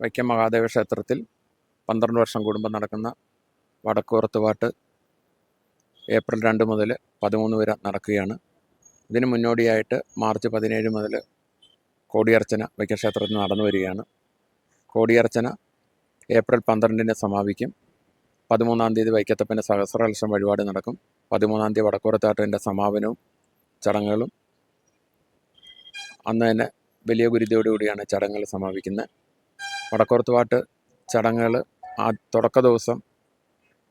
വൈക്കം മഹാദേവ ക്ഷേത്രത്തിൽ പന്ത്രണ്ട് വർഷം കൂടുമ്പോൾ നടക്കുന്ന വടക്കുപുറത്തുപാട്ട് ഏപ്രിൽ രണ്ട് മുതൽ പതിമൂന്ന് വരെ നടക്കുകയാണ്. ഇതിന് മുന്നോടിയായിട്ട് മാർച്ച് പതിനേഴ് മുതൽ കോടിയർച്ചന വൈക്കം ക്ഷേത്രത്തിൽ നടന്നു വരികയാണ്. കോടിയർച്ചന ഏപ്രിൽ പന്ത്രണ്ടിന് സമാപിക്കും. പതിമൂന്നാം തീയതി വൈക്കത്തപ്പന്റെ സഹസ്രലക്ഷം വഴിപാട് നടക്കും. പതിമൂന്നാം തീയതി വടക്കൂറത്താട്ടിന്റെ സമാപനവും ചടങ്ങുകളും അന്ന് തന്നെ വലിയ ഗുരുതിയോടുകൂടിയാണ് ചടങ്ങുകൾ സമാപിക്കുന്നത്. വടക്കുറത്തുപാട്ട് ചടങ്ങുകൾ ആ തുടക്ക ദിവസം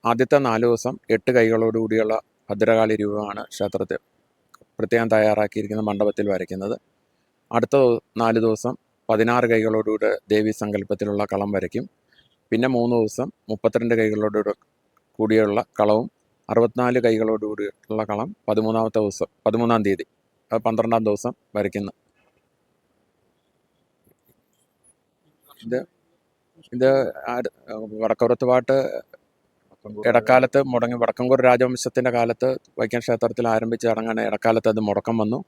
ആദ്യത്തെ നാല് ദിവസം എട്ട് കൈകളോടുകൂടിയുള്ള ഭദ്രകാളി രൂപമാണ് ക്ഷേത്രത്തിൽ പ്രത്യേകം തയ്യാറാക്കിയിരിക്കുന്ന മണ്ഡപത്തിൽ വരയ്ക്കുന്നത്. അടുത്ത നാല് ദിവസം പതിനാറ് കൈകളോടുകൂടെ ദേവി സങ്കല്പത്തിലുള്ള കളം വരയ്ക്കും. പിന്നെ മൂന്ന് ദിവസം മുപ്പത്തിരണ്ട് കൈകളോടുകൂടെ കൂടിയുള്ള കളവും അറുപത്തിനാല് കൈകളോടുകൂടിയുള്ള കളം പതിമൂന്നാമത്തെ ദിവസം പതിമൂന്നാം തീയതി പന്ത്രണ്ടാം ദിവസം വരയ്ക്കുന്നു. ഇത് ഇത് വടക്കപുറത്ത് പാട്ട് ഇടക്കാലത്ത് മുടങ്ങി വടക്കംകൂർ രാജവംശത്തിന്റെ കാലത്ത് വൈക്കം ക്ഷേത്രത്തിൽ ആരംഭിച്ച ചടങ്ങാണ് ഇടക്കാലത്ത് അത് മുടക്കം വന്നു.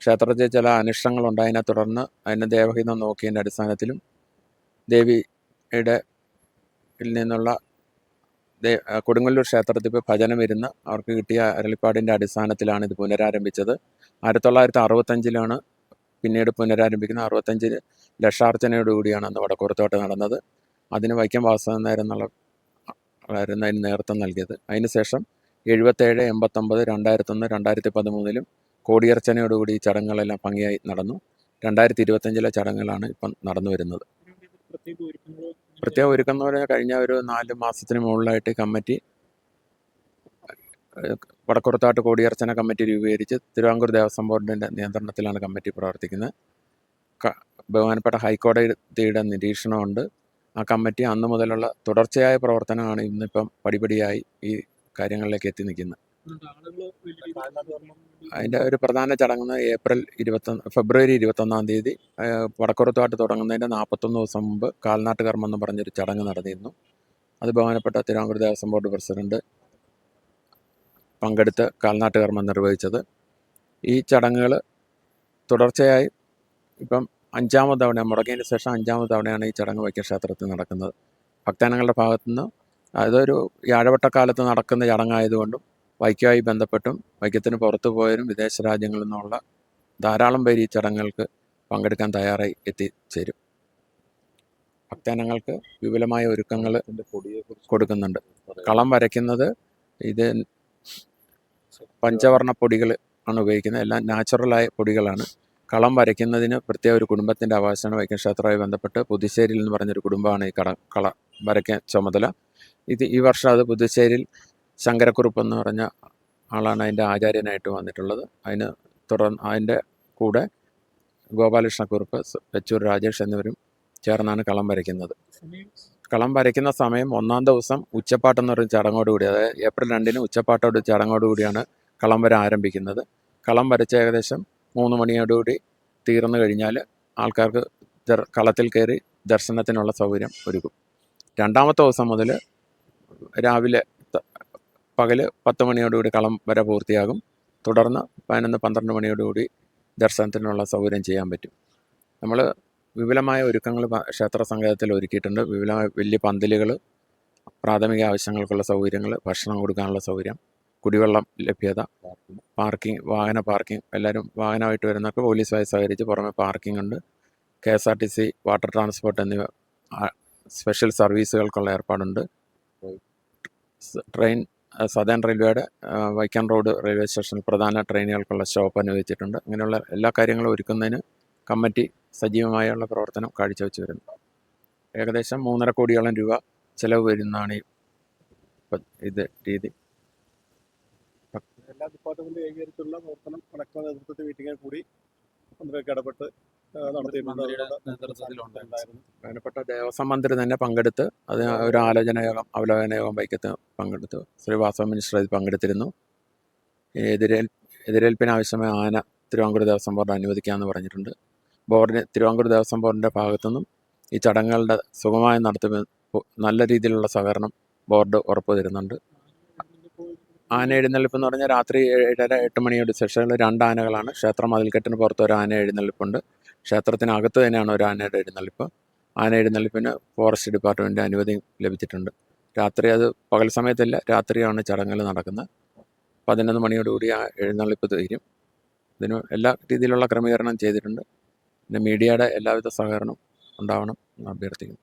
ക്ഷേത്രത്തിൽ ചില അനിഷ്ടങ്ങളുണ്ടായതിനെ തുടർന്ന് അതിന് ദേവഹിതം നോക്കിയതിന്റെ അടിസ്ഥാനത്തിലും ദേവിയുടെ നിന്നുള്ള കൊടുങ്ങല്ലൂർ ക്ഷേത്രത്തിൽ പോയി ഭജനം ഇരുന്ന് അവർക്ക് കിട്ടിയ അരളിപ്പാടിന്റെ അടിസ്ഥാനത്തിലാണ് ഇത് പുനരാരംഭിച്ചത്. ആയിരത്തി തൊള്ളായിരത്തി അറുപത്തഞ്ചിലാണ് പിന്നീട് പുനരാരംഭിക്കുന്ന അറുപത്തഞ്ച് ലക്ഷാർച്ചനയോടുകൂടിയാണ് അന്ന് വടക്കുറത്തോട്ട് നടന്നത്. അതിന് വൈക്കം വാസവൻ നായർ എന്നുള്ള ആയിരുന്നു അതിന് നേതൃത്വം നൽകിയത് അതിനുശേഷം എഴുപത്തേഴ് എൺപത്തൊമ്പത് രണ്ടായിരത്തൊന്ന് രണ്ടായിരത്തി പതിമൂന്നിലും കോടിയർച്ചനയോടുകൂടി ഈ ചടങ്ങുകളെല്ലാം ഭംഗിയായി നടന്നു. രണ്ടായിരത്തി ഇരുപത്തഞ്ചിലെ ചടങ്ങുകളാണ് ഇപ്പം നടന്നു വരുന്നത്. പ്രത്യേക ഒരുക്കം എന്ന് പറഞ്ഞാൽ കഴിഞ്ഞ ഒരു നാല് മാസത്തിന് മുകളിലായിട്ട് കമ്മിറ്റി വടക്കുറത്താട്ട് കോടിയർച്ചന കമ്മിറ്റി രൂപീകരിച്ച് തിരുവാങ്കൂർ ദേവസ്വം ബോർഡിന്റെ നിയന്ത്രണത്തിലാണ് കമ്മിറ്റി പ്രവർത്തിക്കുന്നത്. ബഹുമാനപ്പെട്ട ഹൈക്കോടതിയുടെ നിരീക്ഷണമുണ്ട്. ആ കമ്മിറ്റി അന്ന് മുതലുള്ള തുടർച്ചയായ പ്രവർത്തനമാണ് ഇന്നിപ്പം പടിപടിയായി ഈ കാര്യങ്ങളിലേക്ക് എത്തി നിൽക്കുന്നത്. അതിന്റെ ഒരു പ്രധാന ചടങ്ങ് ഏപ്രിൽ ഇരുപത്തൊന്ന് ഫെബ്രുവരി ഇരുപത്തൊന്നാം തീയതി വടക്കുറത്തുമായിട്ട് തുടങ്ങുന്നതിന്റെ നാൽപ്പത്തൊന്ന് ദിവസം മുമ്പ് കാൽനാട്ട് കർമ്മം എന്ന് പറഞ്ഞൊരു ചടങ്ങ് നടന്നിരുന്നു. അത് ബഹുമാനപ്പെട്ട തിരുവാങ്കൂർ ദേവസ്വം ബോർഡ് പ്രസിഡന്റ് പങ്കെടുത്ത് കാൽനാട്ട് കർമ്മം നിർവഹിച്ചത്. ഈ ചടങ്ങുകൾ തുടർച്ചയായി ഇപ്പം അഞ്ചാമത് തവണ മുടങ്ങിയതിന് ശേഷം അഞ്ചാമത് തവണയാണ് ഈ ചടങ്ങ് വൈക്കം ക്ഷേത്രത്തിൽ നടക്കുന്നത്. ഭക്തജനങ്ങളുടെ ഭാഗത്തുനിന്ന് അതൊരു വ്യാഴവട്ടക്കാലത്ത് നടക്കുന്ന ചടങ്ങായതുകൊണ്ടും വൈക്കമായി ബന്ധപ്പെട്ടും വൈക്കത്തിന് പുറത്തു പോയവരും വിദേശ രാജ്യങ്ങളിൽ നിന്നുള്ള ധാരാളം പേര് ഈ ചടങ്ങുകൾക്ക് പങ്കെടുക്കാൻ തയ്യാറായി എത്തിച്ചേരും ഭക്തജനങ്ങൾക്ക് വിപുലമായ ഒരുക്കങ്ങൾ കൊടുക്കുന്നുണ്ട്. കളം വരയ്ക്കുന്നത് ഇത് പഞ്ചവർണ പൊടികൾ ആണ് ഉപയോഗിക്കുന്നത്. എല്ലാം നാച്ചുറലായ പൊടികളാണ്. കളം വരയ്ക്കുന്നതിന് പ്രത്യേക ഒരു കുടുംബത്തിന്റെ അവകാശമാണ് വൈക്കം ബന്ധപ്പെട്ട് പുതുശ്ശേരിയിൽ എന്ന് പറഞ്ഞൊരു കുടുംബമാണ് ഈ കട കള വരയ്ക്കാൻ ചുമതല. ഇത് ഈ വർഷം അത് പുതുശ്ശേരിയിൽ ശങ്കരക്കുറുപ്പ് എന്ന് പറഞ്ഞ ആളാണ് അതിന്റെ ആചാര്യനായിട്ട് വന്നിട്ടുള്ളത്. അതിന് തുടർന്ന് അതിന്റെ കൂടെ ഗോപാലകൃഷ്ണക്കുറുപ്പ് വെച്ചൂർ രാജേഷ് എന്നിവരും ചേർന്നാണ് കളം വരയ്ക്കുന്നത്. കളം വരയ്ക്കുന്ന സമയം ഒന്നാം ദിവസം ഉച്ചപ്പാട്ടെന്ന് പറയുന്ന ചടങ്ങോടുകൂടി അതായത് ഏപ്രിൽ രണ്ടിന് ഉച്ചപ്പാട്ടോട് ചടങ്ങോടുകൂടിയാണ് കളം വര ആരംഭിക്കുന്നത്. കളം വരച്ച ഏകദേശം മൂന്ന് മണിയോടുകൂടി തീർന്നു കഴിഞ്ഞാൽ ആൾക്കാർക്ക് കളത്തിൽ കയറി ദർശനത്തിനുള്ള സൗകര്യം ഒരുക്കും. രണ്ടാമത്തെ ദിവസം മുതൽ രാവിലെ പകൽ പത്ത് മണിയോടുകൂടി കളം വര പൂർത്തിയാകും. തുടർന്ന് പതിനൊന്ന് പന്ത്രണ്ട് മണിയോടുകൂടി ദർശനത്തിനുള്ള സൗകര്യം ചെയ്യാൻ പറ്റും. നമ്മൾ വിപുലമായ ഒരുക്കങ്ങൾ ക്ഷേത്ര സങ്കേതത്തിൽ ഒരുക്കിയിട്ടുണ്ട്. വിപുലമായ വലിയ പന്തലുകൾ പ്രാഥമിക ആവശ്യങ്ങൾക്കുള്ള സൗകര്യങ്ങൾ ഭക്ഷണം കൊടുക്കാനുള്ള സൗകര്യം കുടിവെള്ളം ലഭ്യത പാർക്കിംഗ് വാഹന പാർക്കിംഗ് എല്ലാവരും വാഹനമായിട്ട് വരുന്നവർക്ക് പോലീസുമായി സഹകരിച്ച് പുറമെ പാർക്കിംഗ് ഉണ്ട്. K S R T C water transport എന്നിവ സ്പെഷ്യൽ സർവീസുകൾക്കുള്ള ഏർപ്പാടുണ്ട്. ട്രെയിൻ സദേൺ റെയിൽവേയുടെ വൈക്കാൻ റോഡ് റെയിൽവേ സ്റ്റേഷനിൽ പ്രധാന ട്രെയിനുകൾക്കുള്ള സ്റ്റോപ്പ് അനുവദിച്ചിട്ടുണ്ട്. അങ്ങനെയുള്ള എല്ലാ കാര്യങ്ങളും ഒരുക്കുന്നതിന് കമ്മിറ്റി സജീവമായുള്ള പ്രവർത്തനം കാഴ്ചവെച്ച് വരുന്നു. ഏകദേശം മൂന്നര കോടിയോളം രൂപ ചിലവ് വരുന്നതാണ് ഈ ഇത് രീതി. എല്ലാ ഡിപ്പാർട്ട്മെന്റ് ഏകീകരിച്ചുള്ള പ്രവർത്തനം കളക്ടർ നേതൃത്വത്തിൽ മീറ്റിംഗിൽ കൂടി മന്ത്രിയൊക്കെ ഇടപെട്ട്. ബഹുമാനപ്പെട്ട ദേവസ്വം മന്ത്രി തന്നെ പങ്കെടുത്ത് അത് ഒരു ആലോചന യോഗം അവലോകന യോഗം വൈക്കത്ത് പങ്കെടുത്തു. ശ്രീ വാസവ മിനിസ്റ്റർ അതിൽ പങ്കെടുത്തിരുന്നു. എതിരേൽ എതിരേൽപ്പിന് ആവശ്യമായ ആന തിരുവാങ്കൂർ ദേവസ്വം ബോർഡ് അനുവദിക്കാമെന്ന് പറഞ്ഞിട്ടുണ്ട്. ബോർഡിന് തിരുവാങ്കൂർ ദേവസ്വം ബോർഡിന്റെ ഭാഗത്തുനിന്നും ഈ ചടങ്ങുകളുടെ സുഗമമായ നടത്തുന്ന നല്ല രീതിയിലുള്ള സഹകരണം ബോർഡ് ഉറപ്പ് തരുന്നുണ്ട് ആന എഴുന്നള്ളിപ്പ് എന്ന് പറഞ്ഞാൽ രാത്രി ഏഴര എട്ട് മണിയോട് സെഷനിൽ രണ്ട് ആനകളാണ്. ക്ഷേത്രം മതിൽക്കെട്ടിന് പുറത്ത് ഒരു ആന എഴുന്നള്ളിപ്പുണ്ട്. ക്ഷേത്രത്തിനകത്ത് തന്നെയാണ് ഒരു ആനയുടെ എഴുന്നള്ളിപ്പ്. ആന എഴുന്നള്ളിപ്പിന് ഫോറസ്റ്റ് ഡിപ്പാർട്ട്മെന്റ് അനുമതി ലഭിച്ചിട്ടുണ്ട്. രാത്രി അത് പകൽ സമയത്തല്ല രാത്രിയാണ് ചടങ്ങുകൾ നടക്കുന്നത്. പതിനൊന്ന് മണിയോടുകൂടി ആ എഴുന്നള്ളിപ്പ് തീരും. ഇതിന് എല്ലാ രീതിയിലുള്ള ക്രമീകരണം ചെയ്തിട്ടുണ്ട്. പിന്നെ മീഡിയയുടെ എല്ലാവിധ സഹകരണം ഉണ്ടാവണം എന്ന് അഭ്യർത്ഥിക്കുന്നു.